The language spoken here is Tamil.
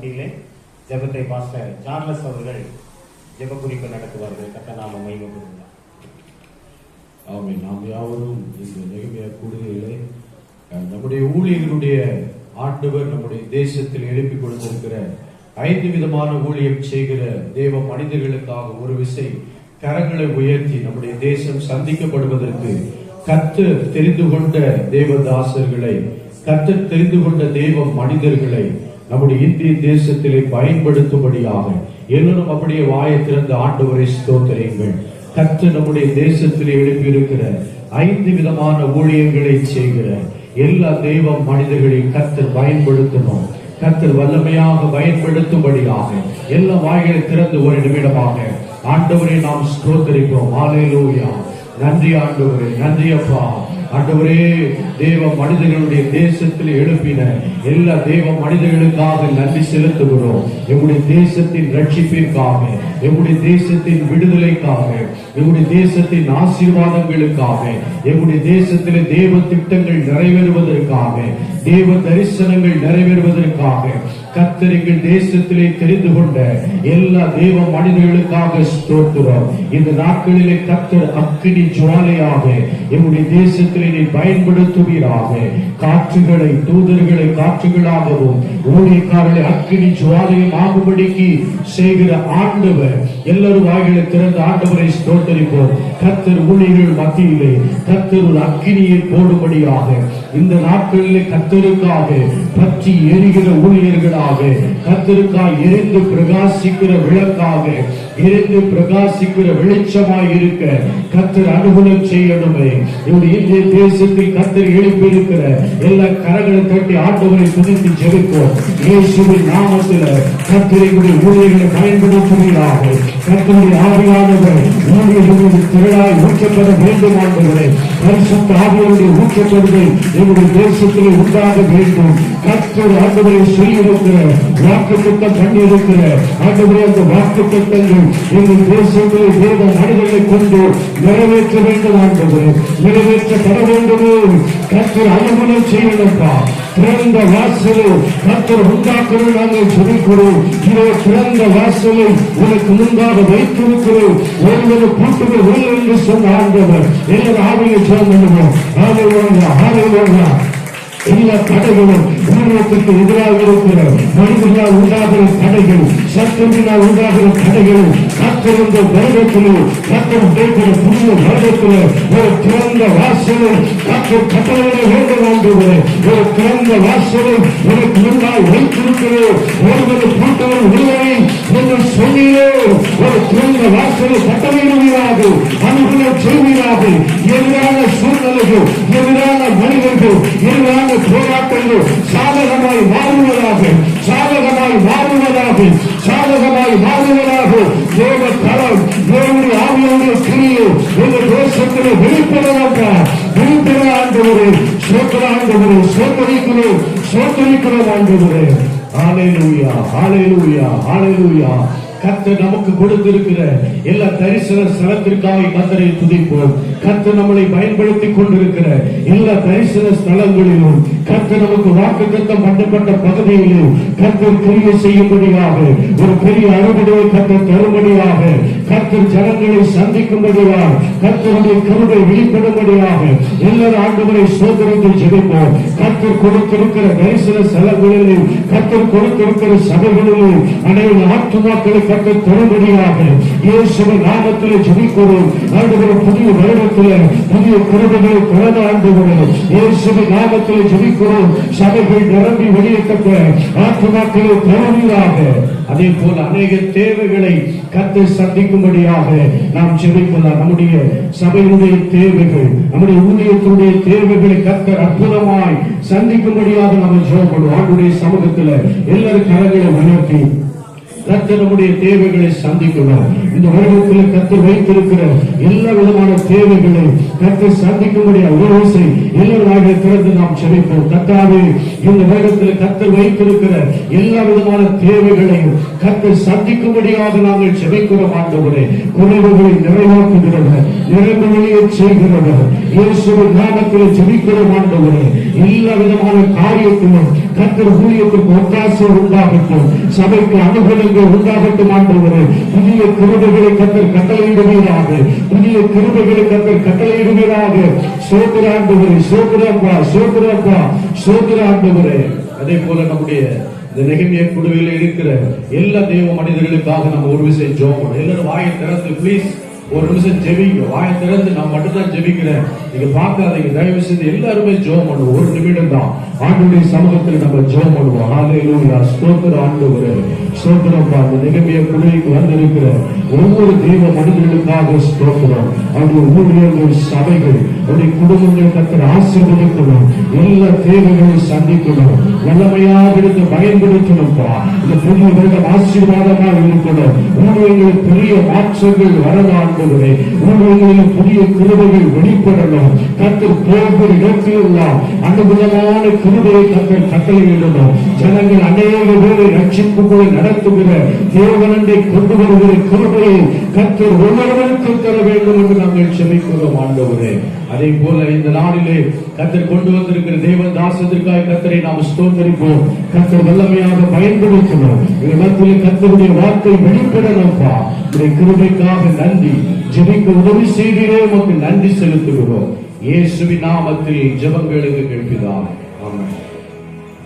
மத்தியிலே ஜெபத்தை பாஸ்டர் சார்லஸ் அவர்கள் ஜெப குறிப்பு நடத்துவார்கள். கத்த நாம மையப்படுகிறார் ஆமென். நாம் யாவரும் இந்த நிகழ்ச்சிய கூடுதலே நம்முடைய ஊழியர்களுடைய ஆண்டவர் நம்முடைய தேசத்தில் எழுப்பி கொடுத்திருக்கிற ஐந்து விதமான ஊழியம் செய்கிற தேவ மனிதர்களுக்காக ஒரு விசை கரங்களை உயர்த்தி நம்முடைய தேசம் சந்திக்கப்படுவதற்கு கத்து தெரிந்து கொண்ட தேவதாசர்களை கத்து தெரிந்து கொண்ட தெய்வ மனிதர்களை நம்முடைய இந்திய தேசத்திலே பயன்படுத்தும்படியாக எல்லோரும் அப்படியே வாயை திறந்து ஆண்டவரை ஸ்தோத்திரியுங்கள். கத்து நம்முடைய தேசத்திலே எழுப்பியிருக்கிற ஐந்து விதமான ஊழியங்களை செய்கிற எல்லா தெய்வ மனிதர்களையும் கத்தர் பயன்படுத்தணும். கத்தர் வல்லமையாக பயன்படுத்தும்படியாக எல்லா வாய்களை திறந்து ஒரு நிமிடமாக ஆண்டவரை நாம் ஸ்தோத்தரிப்போம். ஆலையிலூயா நன்றி ஆண்டவரே நன்றி அப்பா. ஆண்டவரே தேவ மனிதர்களுடைய தேசத்தில் எழுப்பின எல்லா தேவ மனிதர்களுக்காக நன்றி செலுத்துகிறோம். எங்களுடைய தேசத்தின் ரட்சிப்பிற்காக எங்களுடைய தேசத்தின் விடுதலைக்காக எங்களுடைய தேசத்தின் ஆசீர்வாதங்களுக்காக எங்களுடைய தேசத்திலே தேவ திட்டங்கள் நிறைவேறுவதற்காக தேவ தரிசனங்கள் நிறைவேறுவதற்காக கத்தரிக்கு தேசத்திலே தெரிந்து கொண்ட எல்லா தேவ மனிதர்களுக்காக ஸ்தோத்திரம். இந்த நாட்களிலே கத்தர் அக்கினி ஜுவாலையாக எம்முடைய தேசத்திலே நீ பயன்படுத்துவீராக. காற்றுகளை தூதர்களை காற்றுகளாகவும் ஊழியக்காரர்களை அக்கினி ஜுவாலையும் ஆகும்படிக்கு செய்கிற ஆண்டவர் எல்லாரும் வாய்களை திறந்த ஆண்டவரை ஸ்தோத்தரிப்போம். கத்தர் ஊழியர்கள் மத்தியிலே கத்தர் ஒரு அக்கினியை போடும்படியாக இந்த நாட்களிலே கத்தருக்காக பற்றி எரிகிற விளக்காக கத்திருக்காய் இருந்து பிரகாசிக்கிற விளக்காக இருந்து பிரகாசிக்கிற வெளிச்சமாய் இருக்க கத்தர் அனுகூலம் செய்யணுமே. இவருடைய இந்திய தேசத்தில் கத்தர் எழுப்பியிருக்கிற எல்லா கரங்களை தட்டி ஆண்டவரை துணித்து ஜெபிப்போம். இயேசுவின் நாமத்தில் கர்த்தர் ஊழியர்களை பயன்படுத்துவீராக. கத்தருடைய ஆவியானவர் ஊழியர்களுடைய திரளாய் ஊற்றப்பட வேண்டும் ஆண்டவரே. பரிசுத்த ஆவியருடைய ஊற்றப்படுதல் எங்களுடைய தேசத்திலே உண்டாக வேண்டும். கத்தர் ஆண்டவரை சொல்லியிருக்கிற வாக்கு திட்டம் பண்ணியிருக்கிற ஆண்டவரே அந்த வாக்கு திட்டங்கள் எங்கள் தேசத்திலே தேவ மனிதர்களை கொண்டு நிறைவேற்ற வேண்டும் ஆண்டவரே. நிறைவேற்றப்பட வேண்டுமே. கர்த்தர் அனுகூலம் செய்யணும்பா திறந்த வாசலை கர்த்தர் உண்டாக்குறது நாங்கள் சொல்லிக்கிறோம். இதோ திறந்த வாசலை உனக்கு முன்பாக வைத்திருக்கிறோம். ஒருவர் என்று சொன்ன ஆண்டவர். எல்லாரும் ஆவியை எல்லா தடைகளும் உருவத்துக்கு எதிராக இருக்கிற மனிதனால் உண்டாகிற தடைகள் சத்தத்தினால் உண்டாகிற தடைகள் கத்திருந்த வருடத்திலே கத்தம் கேட்கிற புதிய வருடத்திலே ஒரு திறந்த வாசலை கத்தர் கட்டளையிட வேண்டும் ஆண்டுகிறே ஒரு திறந்த வாசலை உனக்கு முன்னால் வைத்திருக்கிறேன். ஒருவர் கூட்டவர் இல்லை என்று சொல்லியே ஒரு திறந்த வாசலை கட்டளையிடுவீராக அனுகூலம் செய்வீராக எதிரான சூழ்நிலைகள் எதிரான மனிதர்கள் எதிரான போராட்டங்கள் சாதகமாய் மாறுவதாக சாதகமாய் மாறுவதாக சாதகமாய் மாறுவதாக தேவ தரம் தேவனுடைய ஆவியுடைய கிரியை எங்கள் தேசத்திலே வெளிப்படவாக வெளிப்பட ஆண்டவரே சோத்திர ஆண்டவரே சோத்தரிக்கிறோம் சோத்தரிக்கிறோம் ஆண்டவரே ஹalleluya ஹalleluya ஹalleluya. கத்து நமக்கு கொடுத்திருக்கிற எல்லா தரிசன ஸ்தலத்திற்காக கத்தரை துதிப்போம். கத்து நம்மளை பயன்படுத்தி கொண்டிருக்கிற எல்லா தரிசன ஸ்தலங்களிலும் கத்து நமக்கு வாக்கு தத்தம் பண்ணப்பட்ட பகுதியிலும் கத்து கிரியை செய்யும்படியாக ஒரு பெரிய அறுவடையை கர்த்தர் தரும்படியாக கர்த்தர் ஜனங்களை சந்திக்கும்படியாக கர்த்தருடைய கருவை வெளிப்படும்படியாக எல்லாரும் ஆண்டுகளை சோதனத்தில் ஜெபிப்போம். கர்த்தர் கொடுத்திருக்கிற தரிசன செலவுகளிலும் கர்த்தர் கொடுத்திருக்கிற சபைகளிலும் அனைவரு ஆத்துமாக்களை கர்த்தர் தரும்படியாக இயேசுவ நாமத்தில் ஜெபிக்கிறோம். ஆண்டுகளை புதிய வருடத்தில் புதிய கருவிகளை பிறந்த ஆண்டுகிறோம் இயேசுவ நாமத்தில் ஜெபிக்கிறோம். சபைகள் நிரம்பி வெளியிட்ட ஆத்துமாக்களை தருவீராக. அதே போல அநேக தேவைகளை கத்து சந்திக்கும்படியாக நாம் செபிக்கலாம். நம்முடைய சபையினுடைய தேவைகள் நம்முடைய ஊதியத்துடைய தேவைகளை கத்தர் அற்புதமாய் சந்திக்கும்படியாக நம்ம ஜெபப்படுவோம் ஆண்டுடைய சமூகத்தில் எல்லாரும் கரங்களை உயர்த்தி கர்த்தர் நம்முடைய தேவைகளை சந்திக்கணும் இந்த உலகத்தில் கத்து வைத்திருக்கிற எல்லா விதமான தேவைகளை கத்து சந்திக்கும்படியா உதவி நாம் செபிப்போம் இந்த உலகத்தில் கர்த்தர் வைத்திருக்கிற எல்லா விதமான தேவைகளையும் கர்த்தர் சந்திக்கும்படியாக நாங்கள் செபிக்கிறோம் ஆண்டவரே. குறைவுகளை நிறைவாக்குகிறவர். நிரம்ப வெளியே செய்கிறவர் இயேசுவின் நாமத்தில் ஜெபிக்கிறோம் ஆண்டவரே எல்லா விதமான காரியத்திலும் கத்தர் ஊழியத்திற்கு ஒத்தாசை உண்டாகட்டும். சபைக்கு அனுகூலங்கள் உண்டாகட்டும் ஆண்டவரே. புதிய கிருபைகளை கத்தர் கட்டளையிடுவீராக. புதிய கிருபைகளை கத்தர் கட்டளையிடுவீராக. சோதர ஆண்டவரே சோதரப்பா சோதரப்பா அதே போல நம்முடைய இந்த நெகமிய குழுவில் இருக்கிற எல்லா தெய்வ மனிதர்களுக்காக நம்ம ஒரு விஷயம் ஜோம் எல்லாரும் வாயை திறந்து பிளீஸ் ஒரு நிமிஷம் ஜெபிங்க. வாயை திறந்து நான் மட்டும் தான் ஜெபிக்கிறேன். நீங்க பார்க்காதீங்க. தயவு செய்து எல்லாருமே ஜோம் பண்ணுவோம் ஒரு நிமிடம் தான் ஆண்டுடைய சமூகத்தில் நம்ம ஜோம் பண்ணுவோம். ஹalleluya ஸ்தோத்திர ஆண்டவரே. ஸ்தோத்திரம் அந்த நிகழ்ச்சிய குழுவிக்கு வந்திருக்கிற ஒவ்வொரு தெய்வ மனிதர்களுக்காக ஸ்தோத்திரம். அவருடைய ஊழியர்கள் சபைகள் அவருடைய குடும்பங்கள் கத்தர் ஆசீர்வதிக்கணும். எல்லா தேவைகளையும் சந்திக்கணும். வல்லமையாக இருந்து பயன்படுத்தணும்ப்பா. இந்த புதிய வருடம் ஆசீர்வாதமாக இருக்கணும். ஊழியர்கள் பெரிய மாற்றங்கள் ஆண்டவரே உங்களுடைய புதிய கிருபைகள் வெளிப்படணும் கத்தர் போகிற இடத்திலெல்லாம் அந்த விதமான கிருபையை கத்தர் கட்டளையிடணும் ஜனங்கள் அநேக பேரை ரட்சிப்புக்குள்ளே நடத்துகிற தேவனண்டை கொண்டு வருகிற கிருபையை கத்தர் ஒவ்வொருவருக்கும் தர வேண்டும் என்று நாங்கள் செபிக்கிறோம் ஆண்டவரே. அதே போல இந்த நாளிலே கத்தர் கொண்டு வந்திருக்கிற தேவன் தாசத்திற்காக கத்தரை நாம் ஸ்தோத்தரிப்போம். கத்தர் வல்லமையாக பயன்படுத்தணும் எங்கள் கத்தருடைய வார்த்தை வெளிப்படணும்ப்பா உடைய கிருபைக்காக நன்றி. ஜெபிக்க உதவி செய்கிறே உமக்கு நன்றி செலுத்துகிறோம். இயேசுவின் நாமத்தில் ஜெபங்களுக்கு கேட்பிதான் ஆமென்.